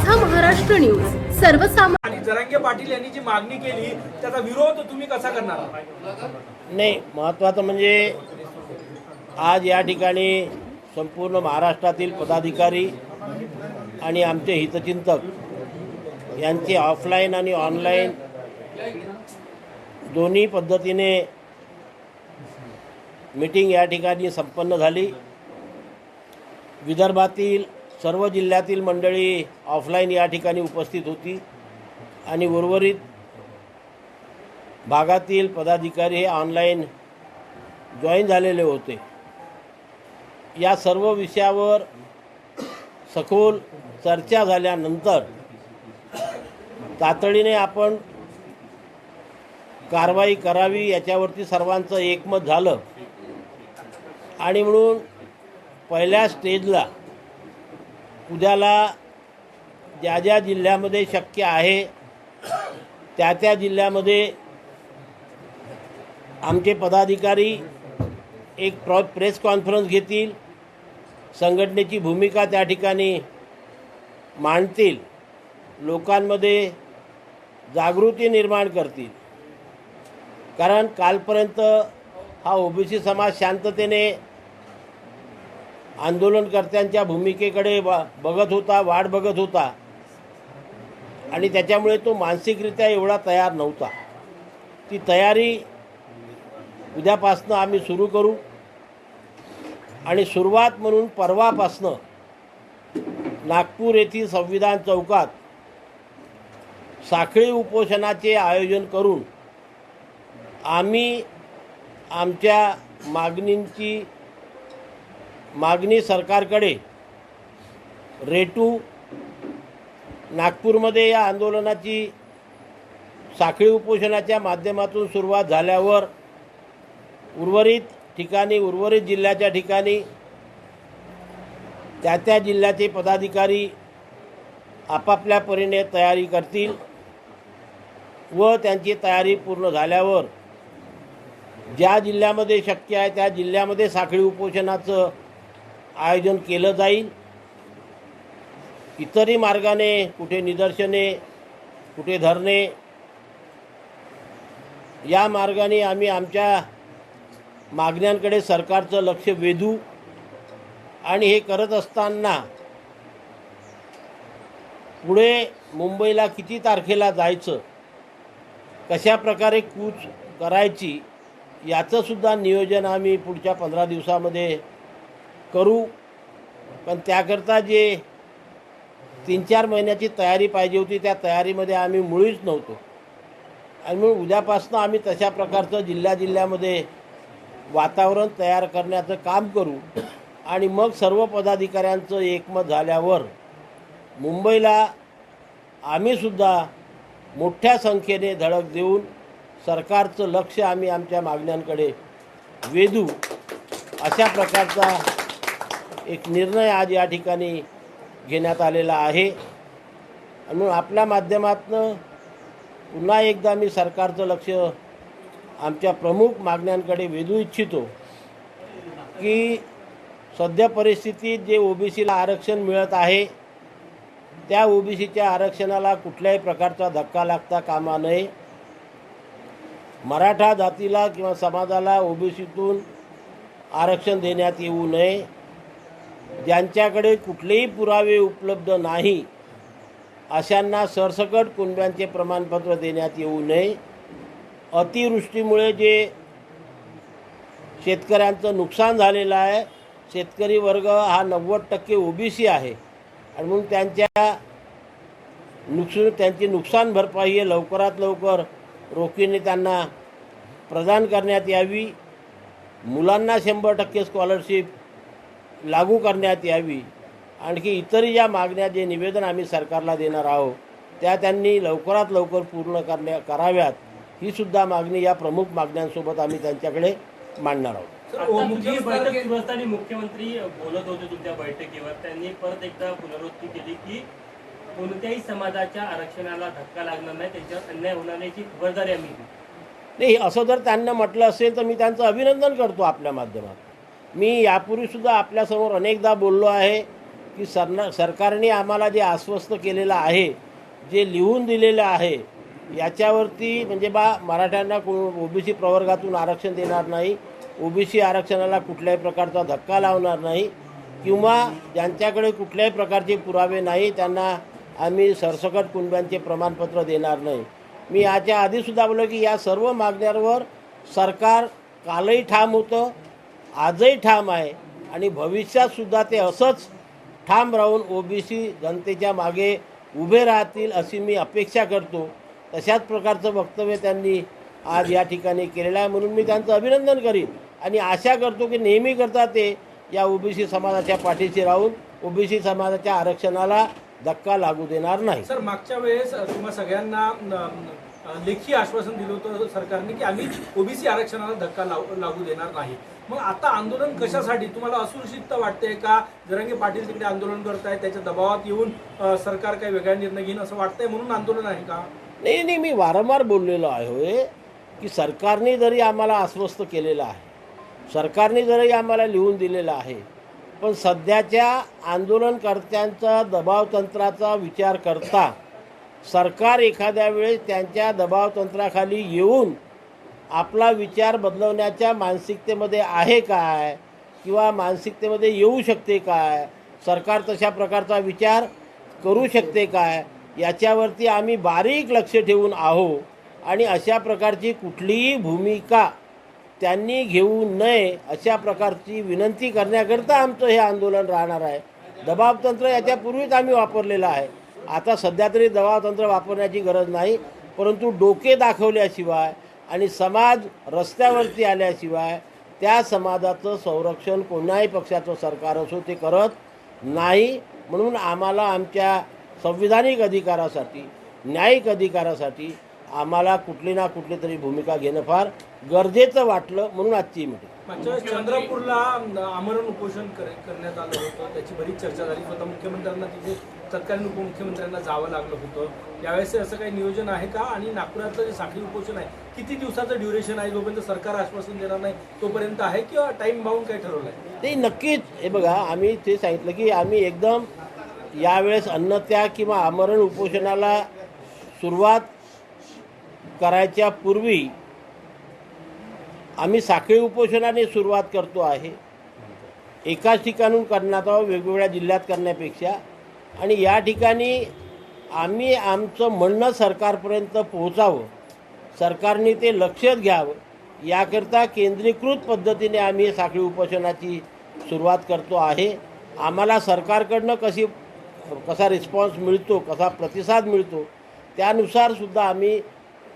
हा महाराष्ट्र न्यूज. सर्वसामान्य आणि जरांगे पाटील यांनी जी मागणी केली त्याचा विरोध तुम्ही कसा करणार नाही महत्त्वाचं म्हणजे आज या ठिकाणी संपूर्ण महाराष्ट्रातील पदाधिकारी आणि आमचे हितचिंतक यांची ऑफलाईन आणि ऑनलाईन दोन्ही पद्धतीने मीटिंग या ठिकाणी संपन्न झाली. विदर्भातील सर्व जिल्ह्यातील मंडळी ऑफलाईन या ठिकाणी उपस्थित होती आणि उर्वरित भागातील पदाधिकारी हे ऑनलाईन जॉईन झालेले होते. या सर्व विषयावर सखोल चर्चा झाल्यानंतर तातडीने आपण कारवाई करावी याच्यावरती सर्वांचं एकमत झालं. आणि म्हणून पहिल्या स्टेजला उद्याला ज्या ज्या जिल्ह्यामध्ये शक्य आहे त्या त्या जिल्ह्यामध्ये आमचे पदाधिकारी एक प्रॉ प्रेस कॉन्फरन्स घेतील संघटनेची भूमिका त्या ठिकाणी मांडतील लोकांमध्ये जागृती निर्माण करतील. कारण कालपर्यंत हा ओबीसी समाज शांततेने आंदोलनकर्त्यांच्या भूमिकेकडे ब बघत होता वाट बघत होता. आणि त्याच्यामुळे तो मानसिकरित्या एवढा तयार नव्हता. ती तयारी उद्यापासनं आम्ही सुरू करू. आणि सुरुवात म्हणून परवापासनं नागपूर येथील संविधान चौकात साखळी उपोषणाचे आयोजन करून आम्ही आमच्या मागणींची मागणी सरकारकडे. रेटू नागपूरमध्ये या आंदोलनाची साखळी उपोषणाच्या माध्यमातून सुरुवात झाल्यावर उर्वरित ठिकाणी उर्वरित जिल्ह्याच्या ठिकाणी त्या त्या जिल्ह्याचे पदाधिकारी आपापल्या परीने तयारी करतील व त्यांची तयारी पूर्ण झाल्यावर ज्या जिल्ह्यामध्ये शक्य आहे त्या जिल्ह्यामध्ये साखळी उपोषणाचं आयोजन केलं जाईल. इतरही मार्गाने कुठे निदर्शने कुठे धरणे या मार्गाने आम्ही आमच्या मागण्यांकडे सरकारचं लक्ष वेधू आणि हे करत असताना पुढे मुंबईला किती तारखेला जायचं कशा प्रकारे कूच करायची याचंसुद्धा नियोजन आम्ही पुढच्या पंधरा दिवसामध्ये करू. पण त्याकरता जे तीन चार महिन्याची तयारी पाहिजे होती त्या तयारीमध्ये आम्ही मुळीच नव्हतो. आणि म्हणून उद्यापासून आम्ही तशा प्रकारचं जिल्ह्या जिल्ह्यामध्ये वातावरण तयार करण्याचं काम करू. आणि मग सर्व पदाधिकाऱ्यांचं एकमत झाल्यावर मुंबईला आम्हीसुद्धा मोठ्या संख्येने धडक देऊन सरकारचं लक्ष आम्ही आमच्या मागण्यांकडे वेधू अशा प्रकारचा एक निर्णय आज या ठिकाणी घेण्यात आलेला आहे. आणि म्हणून आपल्या माध्यमातनं पुन्हा एकदा मी सरकारचं लक्ष आमच्या प्रमुख मागण्यांकडे वेधू इच्छितो की सध्या परिस्थितीत जे ओबीसीला आरक्षण मिळत आहे त्या ओबीसीच्या आरक्षणाला कुठल्याही प्रकारचा धक्का लागता कामा नये. मराठा जातीला किंवा समाजाला ओबीसीतून आरक्षण देण्यात येऊ नये. ज्यांच्याकडे कुठलेही पुरावे उपलब्ध नाही अशांना सरसकट कुणब्यांचे प्रमाणपत्र देण्यात येऊ नये. अतिवृष्टीमुळे जे शेतकऱ्यांचं नुकसान झालेलं आहे शेतकरी वर्ग हा नव्वद टक्के ओबीसी आहे आणि म्हणून त्यांच्या नुकसान त्यांची नुकसान भरपाई हे लवकरात लवकर रोखीने त्यांना प्रदान करण्यात यावी. मुलांना शंभर टक्के स्कॉलरशिप लागू करण्यात यावी. आणखी इतरही ज्या मागण्या जे निवेदन आम्ही सरकारला देणार आहोत त्या त्यांनी लवकरात लवकर पूर्ण करण्या कराव्यात ही सुद्धा मागणी या प्रमुख मागण्यांसोबत आम्ही त्यांच्याकडे मांडणार आहोत. मुख्यमंत्री बोलत होते तुमच्या बैठकीवर. त्यांनी परत एकदा पुनरुक्ती केली की कोणत्याही समाजाच्या आरक्षणाला धक्का लागणार नाही त्यांच्यावर अन्याय होणार नाही याची खबरदारी आम्ही नाही असं जर त्यांना म्हटलं असेल तर मी त्यांचं अभिनंदन करतो आपल्या माध्यमात मी यापूर्वीसुद्धा आपल्यासमोर अनेकदा बोललो आहे की सरना सरकारने आम्हाला जे आश्वस्त केलेलं आहे जे लिहून दिलेलं आहे याच्यावरती म्हणजे बा मराठ्यांना को ओबीसी प्रवर्गातून आरक्षण देणार नाही ओबीसी आरक्षणाला कुठल्याही प्रकारचा धक्का लावणार नाही किंवा ज्यांच्याकडे कुठल्याही प्रकारचे पुरावे नाही त्यांना आम्ही सरसकट कुणब्यांचे प्रमाणपत्र देणार नाही. मी याच्या आधीसुद्धा बोललो की या सर्व मागण्यांवर सरकार कालही ठाम होतं आजही ठाम आहे आणि भविष्यातसुद्धा ते असंच ठाम राहून ओबीसी जनतेच्या मागे उभे राहतील अशी मी अपेक्षा करतो. तशाच प्रकारचं वक्तव्य त्यांनी आज या ठिकाणी केलेलं आहे म्हणून मी त्यांचं अभिनंदन करीन. आणि आशा करतो की नेहमी करता ते या ओबीसी समाजाच्या पाठीशी राहून ओबीसी समाजाच्या आरक्षणाला धक्का लागू देणार नाही. सर मागच्या वेळेस तुम्हा सगळ्यांना लेखी आश्वासन दिलं होतं सरकारने की आम्ही ओबीसी आरक्षणाला धक्का लाव- लागू देणार नाही. मग आता आंदोलन कशासाठी? तुम्हाला असुरक्षितता वाटते का? जरांगे पाटील तिकडे आंदोलन करतायत त्याच्या दबावात येऊन सरकार काही वेगळा निर्णय घेईन असं वाटतंय म्हणून आंदोलन आहे का? नाही नाही मी वारंवार बोललेलो आहे की सरकारने जरी आम्हाला अस्वस्थ केलेलं आहे सरकारने जरी आम्हाला लिहून दिलेलं आहे पण सध्याच्या आंदोलनकर्त्यांचा दबावतंत्राचा विचार करता सरकार एखाद्या वेळेस त्यांच्या दबावतंत्राखाली येऊन आपला विचार बदलवण्याच्या मानसिकतेमध्ये आहे काय? किंवा मानसिकतेमध्ये येऊ शकते काय? सरकार तशा प्रकारचा विचार करू शकते काय? याच्यावरती आम्ही बारीक लक्ष ठेवून आहो आणि अशा प्रकारची कुठलीही भूमिका त्यांनी घेऊ नये अशा प्रकारची विनंती करण्याकरता आमचं हे आंदोलन राहणार आहे. दबावतंत्र याच्यापूर्वीच आम्ही वापरलेलं आहे. आता सध्या तरी दबावतंत्र वापरण्याची गरज नाही परंतु डोके दाखवल्याशिवाय आणि समाज रस्त्यावरती आल्याशिवाय त्या समाजाचं संरक्षण कोणाही पक्षाचं सरकार असो ते करत नाही. म्हणून आम्हाला आमच्या संविधानिक अधिकारासाठी न्यायिक अधिकारासाठी आम्हाला कुठली ना कुठली तरी भूमिका घेणं फार गरजेचं वाटलं म्हणून आजची मीटिंग मागच्या वेळेस चंद्रपूरला आमरण उपोषण कर- करण्यात आलं होतं. त्याची बरीच चर्चा झाली. स्वतः मुख्यमंत्र्यांना तिथे तत्कालीन उपमुख्यमंत्र्यांना जावं लागलं होतं. यावेळेस असं काही नियोजन आहे का? आणि नागपुरातलं जे साखळी उपोषण आहे किती दिवसाचं ड्युरेशन आहे जोपर्यंत सरकार आश्वासन देणार नाही तोपर्यंत आहे किंवा टाइम बाउंड काही ठरवलं आहे? ते नक्कीच. हे बघा आम्ही ते सांगितलं की आम्ही एकदम यावेळेस अन्नत्याग किंवा आमरण उपोषणाला सुरुवात करायच्या पूर्वी आम्ही साखळी उपोषणाने सुरुवात करतो आहे. एकाच ठिकाणून करण्यात आहोत वेगवेगळ्या जिल्ह्यात करण्यापेक्षा आणि या ठिकाणी आम्ही आमचं म्हणणं सरकारपर्यंत पोहोचावं सरकारने ते लक्षात घ्यावं याकरता केंद्रीकृत पद्धतीने आम्ही साखळी उपोषणाची सुरुवात करतो आहे. आम्हाला सरकारकडनं कशी कसा रिस्पॉन्स मिळतो कसा प्रतिसाद मिळतो त्यानुसारसुद्धा आम्ही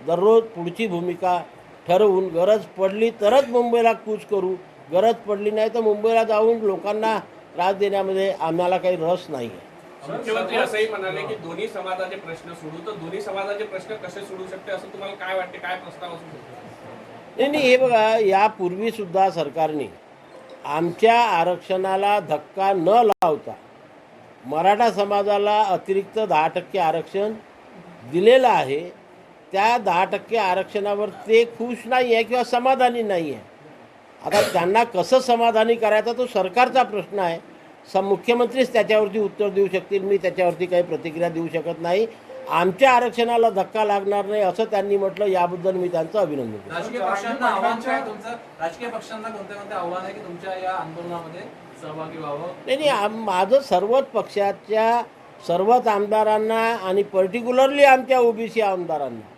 दररोज पुढची भूमिका ठरवून गरज पडली तरच मुंबईला कूच करू. गरज पडली नाही तर मुंबईला जाऊन लोकांना त्रास देण्यामध्ये आम्हाला काही रस नाही आहे मुख्यमंत्री असंही म्हणाले की दोन्ही समाजाचे प्रश्न सोडू. तर दोन्ही समाजाचे प्रश्न कसे सोडू शकते? असं तुम्हाला काय वाटते? काय प्रस्ताव असू शकतो? नाही नाही हे बघा यापूर्वीसुद्धा सरकारने आमच्या आरक्षणाला धक्का न लावता मराठा समाजाला अतिरिक्त दहा टक्के आरक्षण दिलेलं आहे. त्या दहा टक्के आरक्षणावर ते खुश नाही आहे किंवा समाधानी नाही आहे आता त्यांना कसं समाधानी करायचा तो सरकारचा प्रश्न आहे. स मुख्यमंत्रीच त्याच्यावरती उत्तर देऊ शकतील. मी त्याच्यावरती काही प्रतिक्रिया देऊ शकत नाही. आमच्या आरक्षणाला धक्का लागणार नाही असं त्यांनी म्हटलं. याबद्दल मी त्यांचं अभिनंदन करतो. राजकीय पक्षांना आव्हान काय तुमचं? राजकीय पक्षांना कोणते कोणते आव्हान आहे की तुमच्या या आंदोलनामध्ये सहभागी व्हावं? नाही नाही आम- माझं सर्वच पक्षाच्या सर्वच आमदारांना आणि पर्टिक्युलरली आमच्या ओबीसी आमदारांना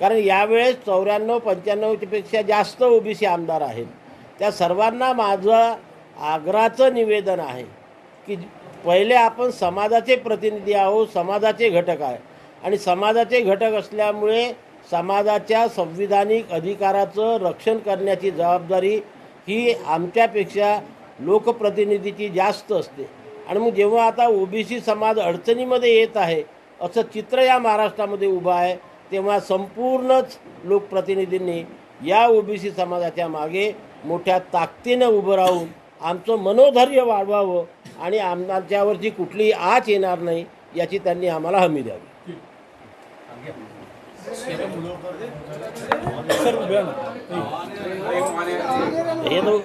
कारण यावेळेस चौऱ्याण्णव पंच्याण्णवपेक्षा जास्त ओबीसी आमदार आहेत. त्या सर्वांना माझं आग्रहाचं निवेदन आहे की पहिले आपण समाजाचे प्रतिनिधी आहोत समाजाचे घटक आहे. आणि समाजाचे घटक असल्यामुळे समाजाच्या संविधानिक अधिकाराचं रक्षण करण्याची जबाबदारी ही आमच्यापेक्षा लोकप्रतिनिधीची जास्त असते. आणि मग जेव्हा आता ओबीसी समाज अडचणीमध्ये येत आहे असं चित्र या महाराष्ट्रामध्ये उभं आहे तेव्हा संपूर्णच लोकप्रतिनिधींनी या ओबीसी समाजाच्या मागे मोठ्या ताकदीनं उभं राहून आमचं मनोधैर्य वाढवावं आणि आमच्यावरची कुठलीही आच येणार नाही याची त्यांनी आम्हाला हमी द्यावी. हे तो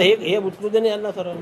हे यांना सर.